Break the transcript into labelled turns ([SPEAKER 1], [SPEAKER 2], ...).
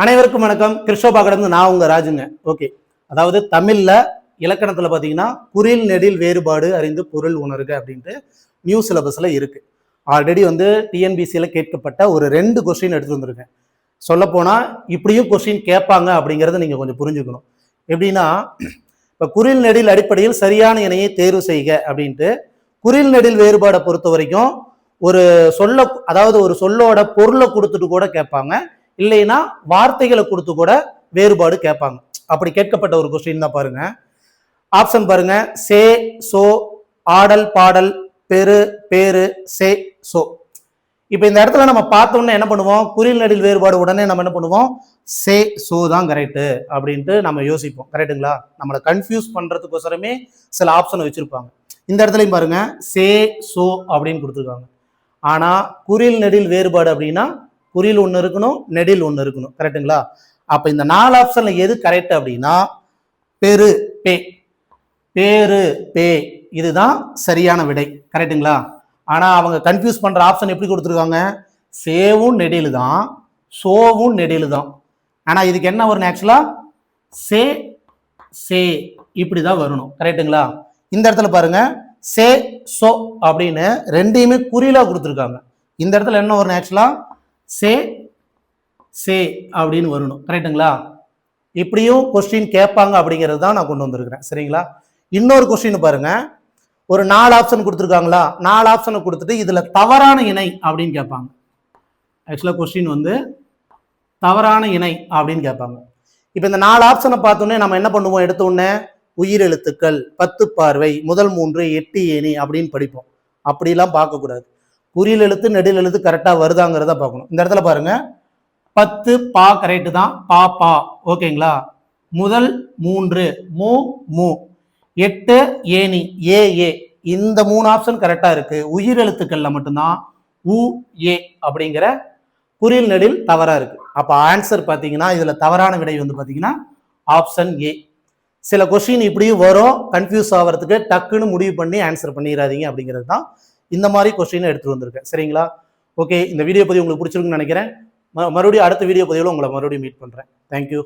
[SPEAKER 1] அனைவருக்கும் வணக்கம். கிருஷ்ணோபா கடந்து நான் உங்க ராஜுங்க. ஓகே அதாவது தமிழ்ல இலக்கணத்துல பாத்தீங்கன்னா குறில் நெடில் வேறுபாடு அறிந்து பொருள் உணர்க அப்படின்ட்டு நியூ சிலபஸ்ல இருக்கு. ஆல்ரெடி வந்து டிஎன்பிசியில் கேட்கப்பட்ட ஒரு ரெண்டு கொஸ்டின் எடுத்து வந்திருக்கேன். சொல்லப்போனா இப்படியும் கொஸ்டின் கேட்பாங்க அப்படிங்கிறத நீங்க கொஞ்சம் புரிஞ்சுக்கணும். எப்படின்னா இப்போ குறில் நெடில் அடிப்படையில் சரியான இணையை தேர்வு செய்க அப்படின்ட்டு குறில் நெடில் வேறுபாடை பொறுத்த வரைக்கும் ஒரு சொல்ல அதாவது ஒரு சொல்லோட பொருளை கொடுத்துட்டு கூட கேட்பாங்க. இல்லைன்னா வார்த்தைகளை கொடுத்து கூட வேறுபாடு கேட்பாங்க. அப்படி கேட்கப்பட்ட ஒரு கொஸ்டின் தான் பாருங்க. ஆப்ஷன் பாருங்க. சே சோ ஆடல் பாடல் பெரு பேரு சே சோ. இப்போ இந்த இடத்துல நம்ம பார்த்தோம்னா என்ன பண்ணுவோம்? குறில் நடில் வேறுபாடு உடனே நம்ம என்ன பண்ணுவோம்? சே சோ தான் கரெக்டு அப்படின்ட்டு நம்ம யோசிப்போம். கரெக்டுங்களா நம்மளை கன்ஃபியூஸ் பண்ணுறதுக்கோசரமே சில ஆப்ஷன் வச்சுருப்பாங்க. இந்த இடத்துலையும் பாருங்க. சே சோ அப்படின்னு கொடுத்துருக்காங்க. ஆனால் குறில் நெடில் வேறுபாடு அப்படின்னா குறியில் ஒன்று இருக்கணும் நெடில் ஒன்று இருக்கணும். கரெக்டுங்களா அப்போ இந்த நாலு ஆப்ஷன்ல எது கரெக்ட் அப்படின்னா பெரு பே. பேரு பே. இதுதான் சரியான விடை. கரெக்டுங்களா ஆனால் அவங்க கன்ஃபியூஸ் பண்ணுற ஆப்ஷன் எப்படி கொடுத்துருக்காங்க? சேவும் நெடிலு தான் சோவும் நெடிலு தான். ஆனால் இதுக்கு என்ன வரும் ஆக்சுவலாக சே சே. இப்படி தான் வரணும் கரெக்டுங்களா இந்த இடத்துல பாருங்க. சே சோ அப்படின்னு ரெண்டையுமே குறியிலாக கொடுத்துருக்காங்க. இந்த இடத்துல என்ன வரும் ஆக்சுவலாக சே சே அப்படின்னு வரணும். கரெக்டுங்களா இப்படியும் கொஸ்டின் கேட்பாங்க அப்படிங்கிறது தான் நான் கொண்டு வந்திருக்கிறேன். சரிங்களா? இன்னொரு கொஸ்டின் பாருங்க. ஒரு நாலு ஆப்ஷன் கொடுத்துருக்காங்களா? நாலு ஆப்ஷனை கொடுத்துட்டு இதில் தவறான இணை அப்படின்னு கேட்பாங்க. ஆக்சுவலாக கொஸ்டின் வந்து தவறான இணை அப்படின்னு கேட்பாங்க. இப்போ இந்த நாலு ஆப்ஷனை பார்த்தோன்னே நம்ம என்ன பண்ணுவோம்? எடுத்த உடனே உயிரெழுத்துக்கள் பத்து பார்வை முதல் மூன்று எட்டு ஏணி அப்படின்னு படிப்போம். அப்படிலாம் பார்க்கக்கூடாது. குறியில் எழுத்து நெடில் எழுத்து கரெக்டாக வருதாங்கிறத பார்க்கணும். இந்த இடத்துல பாருங்க. பத்து பா கரெக்டு தான். பா பா. ஓகேங்களா முதல் மூன்று மூ மூ. எட்டு ஏணி ஏ ஏ. இந்த மூணு ஆப்ஷன் கரெக்டாக இருக்கு. எழுத்துக்களில் மட்டும்தான் உ ஏ அப்படிங்கிற குறியில் நெடில் தவறாக இருக்கு. அப்போ ஆன்சர் பார்த்தீங்கன்னா இதில் தவறான விடை வந்து பார்த்தீங்கன்னா ஆப்ஷன் ஏ சில கொஸ்டின் இப்படியும் வரும். கன்ஃபியூஸ் ஆகிறதுக்கு டக்குன்னு முடிவு பண்ணி ஆன்சர் பண்ணிடாதீங்க அப்படிங்கிறது தான் இந்த மாதிரி கொஸ்டினை எடுத்துட்டு வந்திருக்கேன். சரிங்களா? ஓகே இந்த வீடியோ பதிவு உங்களுக்கு பிடிச்சிருக்குன்னு நினைக்கிறேன். மறுபடியும் அடுத்த வீடியோ பதிவில் உங்களை மறுபடியும் மீட் பண்ணுறேன் தேங்க்யூ